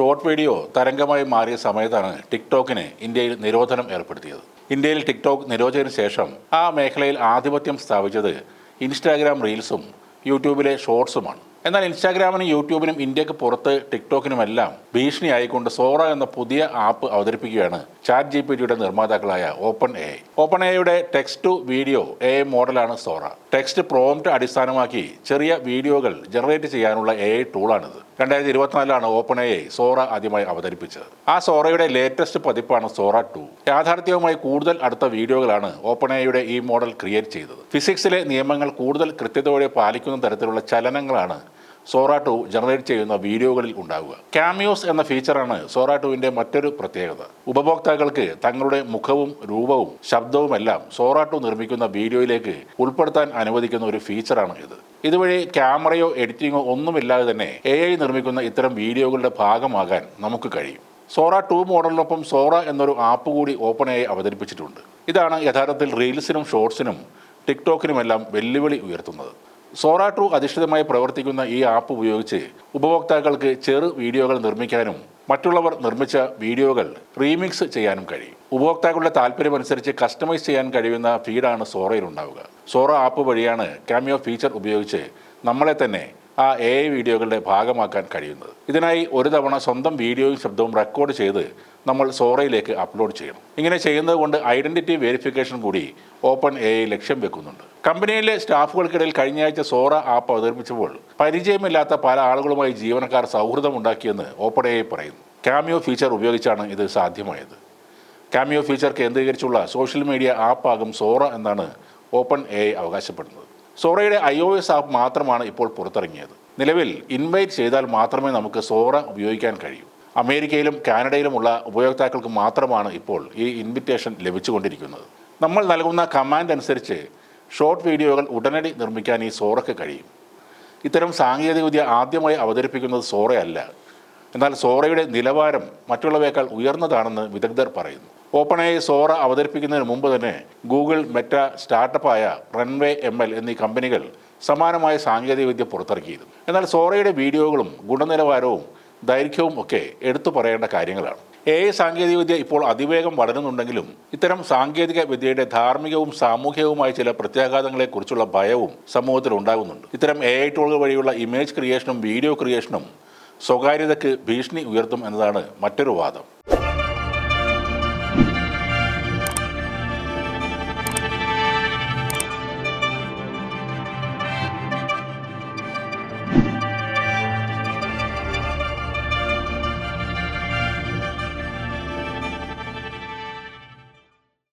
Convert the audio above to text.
Short video തരംഗമായി മാറിയ സമയത്താണ് ടിക്ടോക്കിന് ഇന്ത്യയിൽ നിരോധനം ഏർപ്പെടുത്തിയത്. ഇന്ത്യയിൽ ടിക്ടോക്ക് നിരോധനത്തിന് ശേഷം ആ മേഖലയിൽ ആധിപത്യം സ്ഥാപിച്ചത് ഇൻസ്റ്റാഗ്രാം റീൽസും യൂട്യൂബിലെ ഷോർട്സുമാണ്. എന്നാൽ ഇൻസ്റ്റാഗ്രാമിനും യൂട്യൂബിനും ഇന്ത്യയ്ക്ക് പുറത്ത് ടിക്ടോക്കിനുമെല്ലാം ഭീഷണിയായിക്കൊണ്ട് സോറ എന്ന പുതിയ ആപ്പ് അവതരിപ്പിക്കുകയാണ് ചാറ്റ് ജി പി ടിയുടെ നിർമ്മാതാക്കളായ ഓപ്പൺ എ ഓപ്പൺ എയുടെ ടെക്സ്റ്റ് ടു വീഡിയോ എ മോഡലാണ് സോറ. ടെക്സ്റ്റ് പ്രോംപ്റ്റ് അടിസ്ഥാനമാക്കി ചെറിയ വീഡിയോകൾ ജനറേറ്റ് ചെയ്യാനുള്ള എ ടൂളാണിത് രണ്ടായിരത്തി ഇരുപത്തിനാലിലാണ് ഓപ്പൺ എ സോറ ആദ്യമായി അവതരിപ്പിച്ചത്. ആ സോറയുടെ ലേറ്റസ്റ്റ് പതിപ്പാണ് സോറ ടു യാഥാർത്ഥ്യവുമായി കൂടുതൽ അടുത്ത വീഡിയോകളാണ് ഓപ്പൺ എയുടെ ഈ മോഡൽ ക്രിയേറ്റ് ചെയ്തത്. ഫിസിക്സിലെ നിയമങ്ങൾ കൂടുതൽ കൃത്യതയോടെ പാലിക്കുന്ന തരത്തിലുള്ള ചലനങ്ങളാണ് സോറ ടു ജനറേറ്റ് ചെയ്യുന്ന വീഡിയോകളിൽ ഉണ്ടാവുക. ക്യാമിയോസ് എന്ന ഫീച്ചറാണ് സോറാട്ടുവിന്റെ മറ്റൊരു പ്രത്യേകത. ഉപഭോക്താക്കൾക്ക് തങ്ങളുടെ മുഖവും രൂപവും ശബ്ദവുമെല്ലാം സോറാട്ടു നിർമ്മിക്കുന്ന വീഡിയോയിലേക്ക് ഉൾപ്പെടുത്താൻ അനുവദിക്കുന്ന ഒരു ഫീച്ചറാണ് ഇത്. ഇതുവഴി ക്യാമറയോ എഡിറ്റിങ്ങോ ഒന്നുമില്ലാതെ തന്നെ എ ഐ നിർമ്മിക്കുന്ന ഇത്തരം വീഡിയോകളുടെ ഭാഗമാകാൻ നമുക്ക് കഴിയും. സോറ ടു മോഡലിനൊപ്പം സോറ എന്നൊരു ആപ്പ് കൂടി ഓപ്പൺ ആയി അവതരിപ്പിച്ചിട്ടുണ്ട്. ഇതാണ് യഥാർത്ഥത്തിൽ റീൽസിനും ഷോർട്സിനും ടിക്ടോക്കിനുമെല്ലാം വെല്ലുവിളി ഉയർത്തുന്നത്. സോറ ട്രൂ അധിഷ്ഠിതമായി പ്രവർത്തിക്കുന്ന ഈ ആപ്പ് ഉപയോഗിച്ച് ഉപഭോക്താക്കൾക്ക് ചെറു വീഡിയോകൾ നിർമ്മിക്കാനും മറ്റുള്ളവർ നിർമ്മിച്ച വീഡിയോകൾ റീമിക്സ് ചെയ്യാനും കഴിയും. ഉപഭോക്താക്കളുടെ താല്പര്യമനുസരിച്ച് കസ്റ്റമൈസ് ചെയ്യാൻ കഴിയുന്ന ഫീഡാണ് സോറയിൽ ഉണ്ടാവുക. സോറ ആപ്പ് വഴിയാണ് ക്യാമിയോ ഫീച്ചർ ഉപയോഗിച്ച് നമ്മളെ തന്നെ ആ എ വീഡിയോകളുടെ ഭാഗമാക്കാൻ കഴിയുന്നത്. ഇതിനായി ഒരു തവണ സ്വന്തം വീഡിയോയും ശബ്ദവും റെക്കോർഡ് ചെയ്ത് നമ്മൾ സോറയിലേക്ക് അപ്ലോഡ് ചെയ്യണം. ഇങ്ങനെ ചെയ്യുന്നത് കൊണ്ട് ഐഡന്റിറ്റി വെരിഫിക്കേഷൻ കൂടി ഓപ്പൺ എ ഐ ലക്ഷ്യം വെക്കുന്നുണ്ട്. കമ്പനിയിലെ സ്റ്റാഫുകൾക്കിടയിൽ കഴിഞ്ഞ ആഴ്ച സോറ ആപ്പ് അവതരിപ്പിച്ചപ്പോൾ പരിചയമില്ലാത്ത പല ആളുകളുമായി ജീവനക്കാർ സൗഹൃദമുണ്ടാക്കിയെന്ന് ഓപ്പൺ എ ഐ പറയുന്നു. കാമിയോ ഫീച്ചർ ഉപയോഗിച്ചാണ് ഇത് സാധ്യമായത്. കാമിയോ ഫീച്ചർ കേന്ദ്രീകരിച്ചുള്ള സോഷ്യൽ മീഡിയ ആപ്പാകും സോറ എന്നാണ് ഓപ്പൺ എ ഐ അവകാശപ്പെടുന്നത്. സോറയുടെ ഐ ഒ എസ് ആപ്പ് മാത്രമാണ് ഇപ്പോൾ പുറത്തിറങ്ങിയത്. നിലവിൽ ഇൻവൈറ്റ് ചെയ്താൽ മാത്രമേ നമുക്ക് സോറ ഉപയോഗിക്കാൻ കഴിയൂ. അമേരിക്കയിലും കാനഡയിലുമുള്ള ഉപയോക്താക്കൾക്ക് മാത്രമാണ് ഇപ്പോൾ ഈ ഇൻവിറ്റേഷൻ ലഭിച്ചുകൊണ്ടിരിക്കുന്നത്. നമ്മൾ നൽകുന്ന കമാൻഡ് അനുസരിച്ച് ഷോർട്ട് വീഡിയോകൾ ഉടനടി നിർമ്മിക്കാൻ ഈ സോറയ്ക്ക് കഴിയും. ഇത്തരം സാങ്കേതികവിദ്യ ആദ്യമായി അവതരിപ്പിക്കുന്നത് സോറയല്ല. എന്നാൽ സോറയുടെ നിലവാരം മറ്റുള്ളവയേക്കാൾ ഉയർന്നതാണെന്ന് വിദഗ്ധർ പറയുന്നു. ഓപ്പണായി സോറ അവതരിപ്പിക്കുന്നതിന് മുമ്പ് തന്നെ ഗൂഗിൾ മെറ്റ സ്റ്റാർട്ടപ്പായ റൺവേ എം എൽ എന്നീ കമ്പനികൾ സമാനമായ സാങ്കേതികവിദ്യ പുറത്തിറക്കിയിരുന്നു. എന്നാൽ സോറയുടെ വീഡിയോകളും ഗുണനിലവാരവും ദൈർഘ്യവും ഒക്കെ എടുത്തു പറയേണ്ട കാര്യങ്ങളാണ്. എ ഐ സാങ്കേതികവിദ്യ ഇപ്പോൾ അതിവേഗം വളരുന്നുണ്ടെങ്കിലും ഇത്തരം സാങ്കേതിക വിദ്യയുടെ ധാർമ്മികവും സാമൂഹികവുമായ ചില പ്രത്യാഘാതങ്ങളെക്കുറിച്ചുള്ള ഭയവും സമൂഹത്തിൽ ഉണ്ടാകുന്നുണ്ട്. ഇത്തരം എ ഐ ടൂളുകൾ വഴിയുള്ള ഇമേജ് ക്രിയേഷനും വീഡിയോ ക്രിയേഷനും സ്വകാര്യതയ്ക്ക് ഭീഷണി ഉയർത്തും എന്നതാണ് മറ്റൊരു വാദം.